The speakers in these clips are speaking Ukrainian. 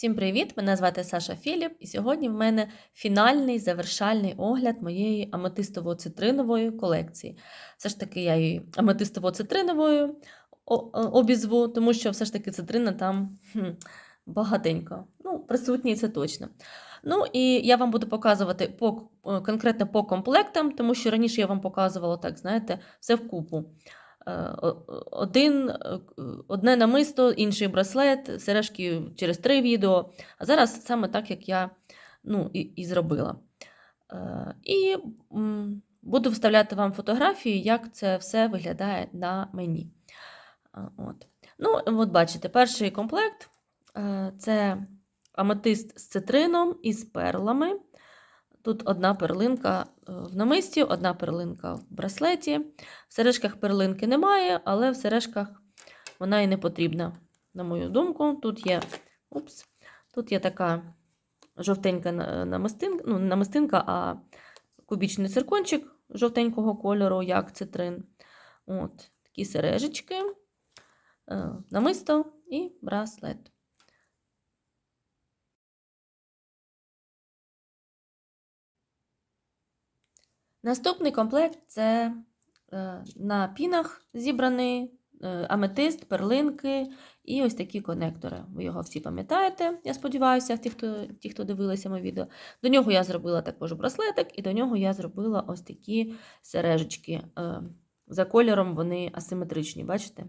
Всім привіт! Мене звати Саша Філіп, і сьогодні в мене фінальний завершальний огляд моєї аметистово-цитринової колекції. Все ж таки, я її аметистово-цитриновою о- обізву, тому що все ж таки цитрина там хм, багатенько. Ну, присутній це точно. Ну і я вам буду показувати по, е, конкретно по комплектам, тому що раніше я вам показувала так, знаєте, все вкупу. Е, Один, е, одне намисто, інший браслет, сережки через три відео. А зараз саме так, як я ну, і, і зробила. Е, І буду вставляти вам фотографії, як це все виглядає на мені. От. Ну, от бачите, перший комплект це аметист з цитрином і з перлами. Тут одна перлинка е, в намисті, одна перлинка в браслеті. В сережках перлинки немає, але в сережках вона і не потрібна, на мою думку. Тут є, упс, тут є така жовтенька намистинка, ну, намистинка, а кубічний циркончик жовтенького кольору, як цитрин. От, такі сережечки, е, намисто і браслет. Наступний комплект це е, на пінах зібраний е, аметист, перлинки і ось такі конектори. Ви його всі пам'ятаєте, я сподіваюся, ті, хто, ті, хто дивилися моє відео. До нього я зробила також браслетик, і до нього я зробила ось такі сережечки. Е, За кольором вони асиметричні, бачите?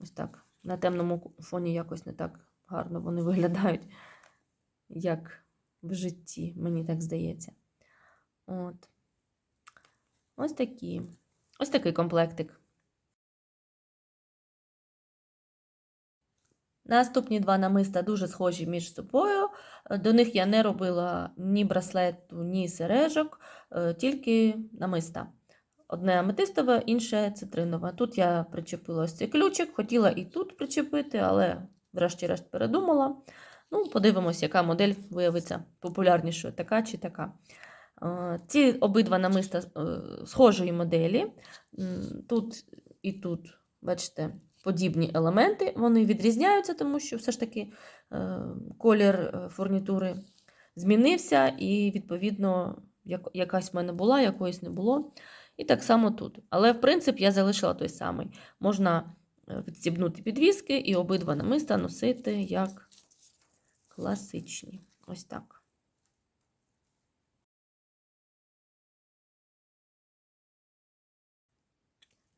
Ось так. На темному фоні якось не так гарно вони виглядають, як в житті, мені так здається. От. Ось такі. Ось такий комплектик. Наступні два намиста дуже схожі між собою. До них я не робила ні браслету, ні сережок, е, тільки намиста. Одне аметистове, інше цитринове. Тут я причепила ось цей ключик, хотіла і тут причепити, але врешті-решт передумала. Ну, подивимось, яка модель виявиться популярнішою, така чи така. Е, Ці обидва намиста е, схожої моделі. Тут і тут, бачите, подібні елементи. Вони відрізняються, тому що все ж таки е, колір фурнітури змінився, і, відповідно, якась в мене була, якоїсь не було. І так само тут. Але, в принципі, я залишила той самий. Можна відстібнути підвіски і обидва намиста носити як класичні. Ось так.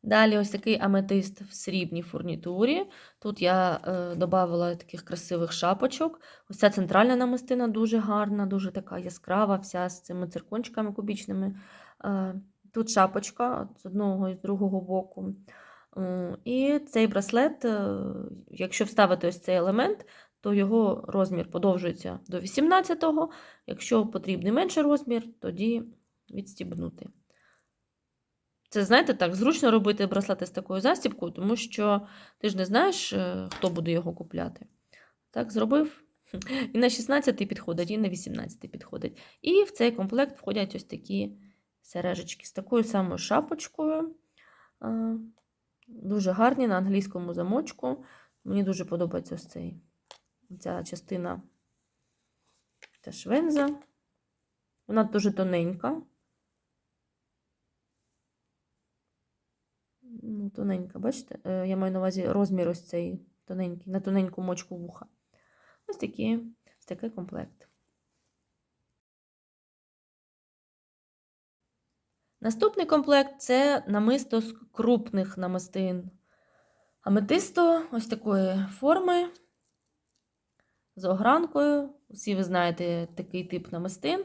Далі ось такий аметист в срібній фурнітурі. Тут я е, додавала таких красивих шапочок. Ось ця центральна намистина дуже гарна, дуже така яскрава, вся з цими циркончиками кубічними. Е, тут шапочка з одного і з другого боку. Е, і цей браслет, е, якщо вставити ось цей елемент, то його розмір подовжується до 18-го. Якщо потрібний менший розмір, тоді відстібнути. Це, знаєте, так, зручно робити браслети з такою застібкою, тому що ти ж не знаєш, е, хто буде його купляти. Так, зробив. І на 16 підходить, і на 18 підходить. І в цей комплект входять ось такі сережечки з такою самою шапочкою. Дуже гарні на англійському замочку. Мені дуже подобається ось цей, ця частина та швенза. Вона дуже тоненька. Ну, тоненька, бачите? Е, Я маю на увазі розмір ось цей тоненький, на тоненьку мочку вуха. Ось такі, ось такий комплект. Наступний комплект це намисто з крупних намистин. Аметисто ось такої форми з огранкою. Всі ви знаєте такий тип намистин.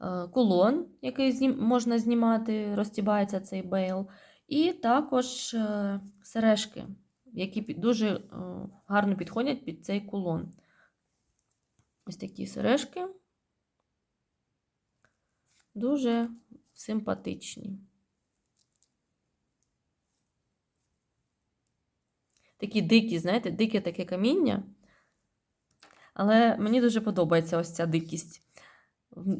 Е, Кулон, який можна знімати, розтібається цей бейл. І також е, сережки, які дуже е, гарно підходять під цей кулон. Ось такі сережки. Дуже симпатичні. Такі дикі, знаєте, дике таке каміння. Але мені дуже подобається ось ця дикість.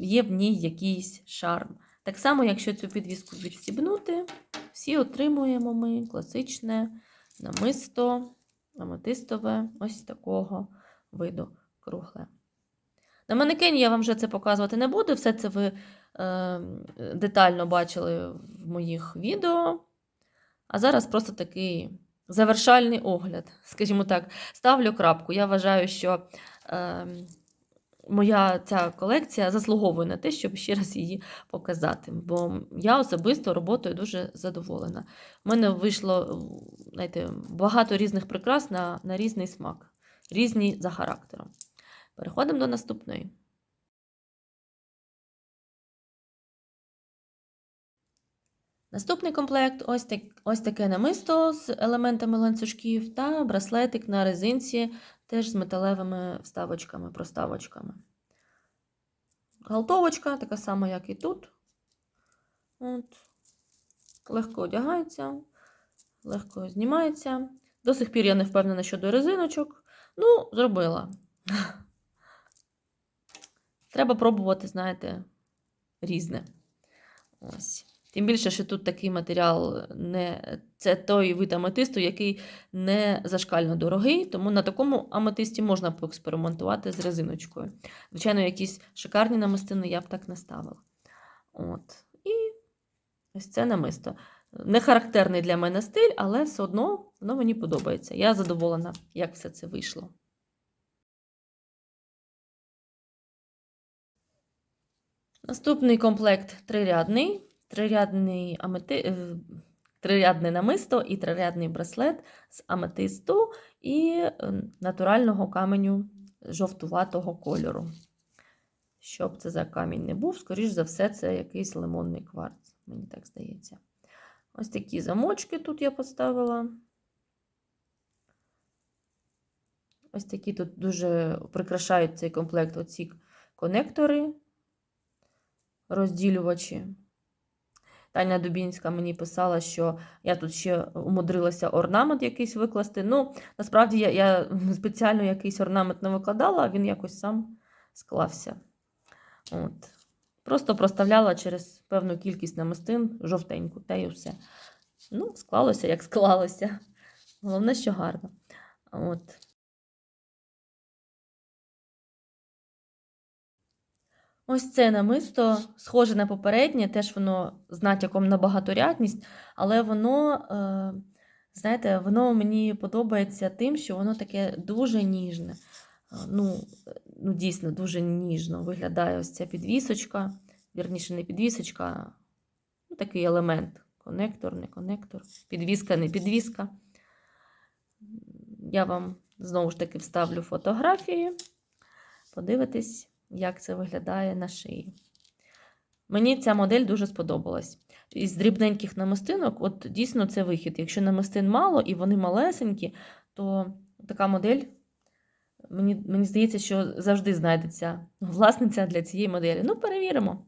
Є в ній якийсь шарм. Так само, якщо цю підвіску відстібнути, всі отримуємо ми класичне намисто аметистове ось такого виду кругле. На манекені я вам вже це показувати не буду, все це ви е, детально бачили в моїх відео. А зараз просто такий завершальний огляд, скажімо так, ставлю крапку. Я вважаю, що е, моя ця колекція заслуговує на те, щоб ще раз її показати. Бо я особисто роботою дуже задоволена. У мене вийшло знаєте, багато різних прикрас на, на різний смак, різні за характером. Переходимо до наступної. Наступний комплект ось, так, ось таке намисто з елементами ланцюжків та браслетик на резинці, теж з металевими вставочками, проставочками. Галтовочка, така сама, як і тут. От. Легко одягається, легко знімається. До сих пір я не впевнена щодо резиночок. Ну, зробила. Треба пробувати, знаєте, різне. Ось. Тим більше, що тут такий матеріал, не... це той вид аметисту, який не зашкально дорогий, тому на такому аметисті можна поекспериментувати з резиночкою. Звичайно, якісь шикарні намистини я б так не ставила. От. І ось це намисто. Не характерний для мене стиль, але все одно воно мені подобається. Я задоволена, як все це вийшло. Наступний комплект трирядний. Трирядний амети... трирядне намисто і трирядний браслет з аметисту і натурального каменю жовтуватого кольору. Щоб це за камінь не був, скоріш за все, це якийсь лимонний кварц, мені так здається. Ось такі замочки тут я поставила. Ось такі тут дуже прикрашають цей комплект оці конектори, розділювачі. Таня Дубінська мені писала, що я тут ще умудрилася орнамент якийсь викласти. Ну, насправді я я спеціально якийсь орнамент не викладала, а він якось сам склався. От. Просто проставляла через певну кількість намистин жовтеньку, та й все. Ну, склалося, як склалося. Головне, що гарно. От. Ось це намисто схоже на попереднє, теж воно з натяком на багаторядність, але воно, е, знаєте, воно мені подобається тим, що воно таке дуже ніжне. Ну, ну Дійсно, дуже ніжно виглядає ось ця підвісочка. Вірніше, не підвісочка, ну, такий елемент. Конектор, не конектор, підвіска, не підвіска. Я вам знову ж таки вставлю фотографії. Подивитись як це виглядає на шиї. Мені ця модель дуже сподобалась. Із дрібненьких намистинок, от дійсно це вихід. Якщо намистин мало і вони малесенькі, то така модель, мені мені здається, що завжди знайдеться власниця для цієї моделі. Ну, перевіримо,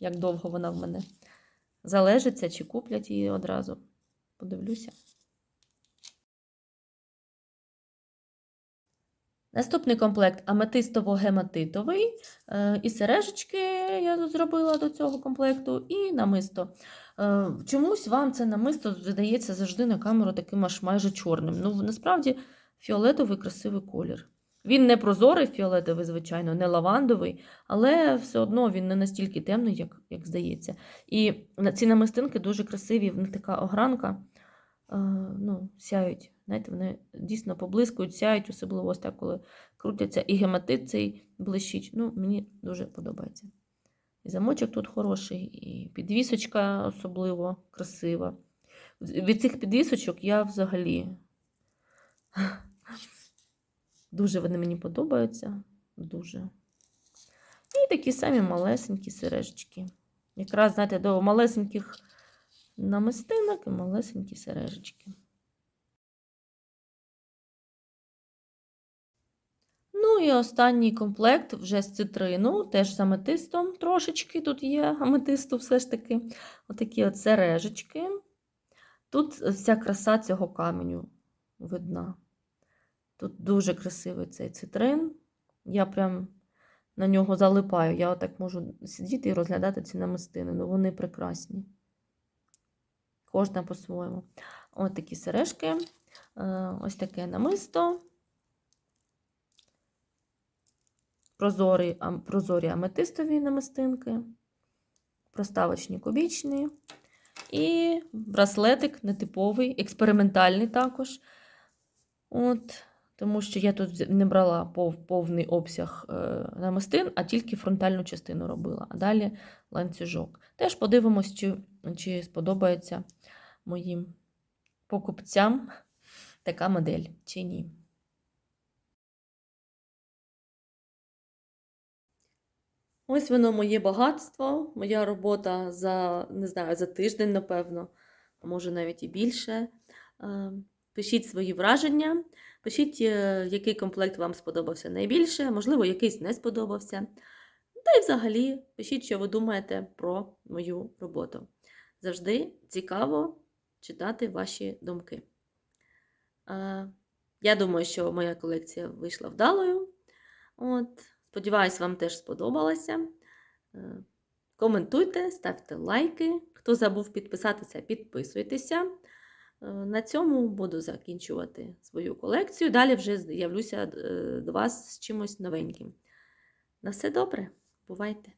як довго вона в мене залежиться, чи куплять її одразу. Подивлюся. Наступний комплект аметистово-гематитовий. Е, і сережечки я зробила до цього комплекту, і намисто. Е, чомусь вам це намисто здається завжди на камеру таким аж майже чорним. Ну, насправді, фіолетовий красивий колір. Він не прозорий фіолетовий, звичайно, не лавандовий, але все одно він не настільки темний, як як здається. І ці намистинки дуже красиві, в них така огранка ну, сяють. Знаєте, вони дійсно поблискують, сяють, особливо ось так, коли крутяться, і гематит цей блищить. Ну, Мені дуже подобається. І замочок тут хороший, і підвісочка особливо красива. Від цих підвісочок я взагалі дуже вони мені подобаються. Дуже. І такі самі малесенькі сережечки. Якраз, знаєте, до малесеньких намистинок і малесенькі сережечки. І останній комплект вже з цитрину, теж з аметистом трошечки тут є аметисту все ж таки. Отакі от сережечки. Тут вся краса цього каменю видна. Тут дуже красивий цей цитрин. Я прям на нього залипаю. Я отак можу сидіти і розглядати ці намистини. Ну вони прекрасні кожна по-своєму. Ось такі сережки, е, ось таке намисто. Прозорі, прозорі аметистові намистинки, проставочні кубічні. І браслетик нетиповий, експериментальний також. От, тому що я тут не брала пов- повний обсяг е, намистин, а тільки фронтальну частину робила, а далі ланцюжок. Теж подивимось, чи, чи сподобається моїм покупцям така модель чи ні. Ось воно моє багатство, моя робота за, не знаю, за тиждень, напевно, може навіть і більше. Е, Пишіть свої враження, пишіть, е, який комплект вам сподобався найбільше, можливо, якийсь не сподобався. Та й взагалі пишіть, що ви думаєте про мою роботу. Завжди цікаво читати ваші думки. Е, Я думаю, що моя колекція вийшла вдалою. От, сподіваюсь, вам теж сподобалося. Е, Коментуйте, ставте лайки. Хто забув підписатися, підписуйтеся. Е, На цьому буду закінчувати свою колекцію. Далі вже з'явлюся е, до вас з чимось новеньким. На все добре, бувайте!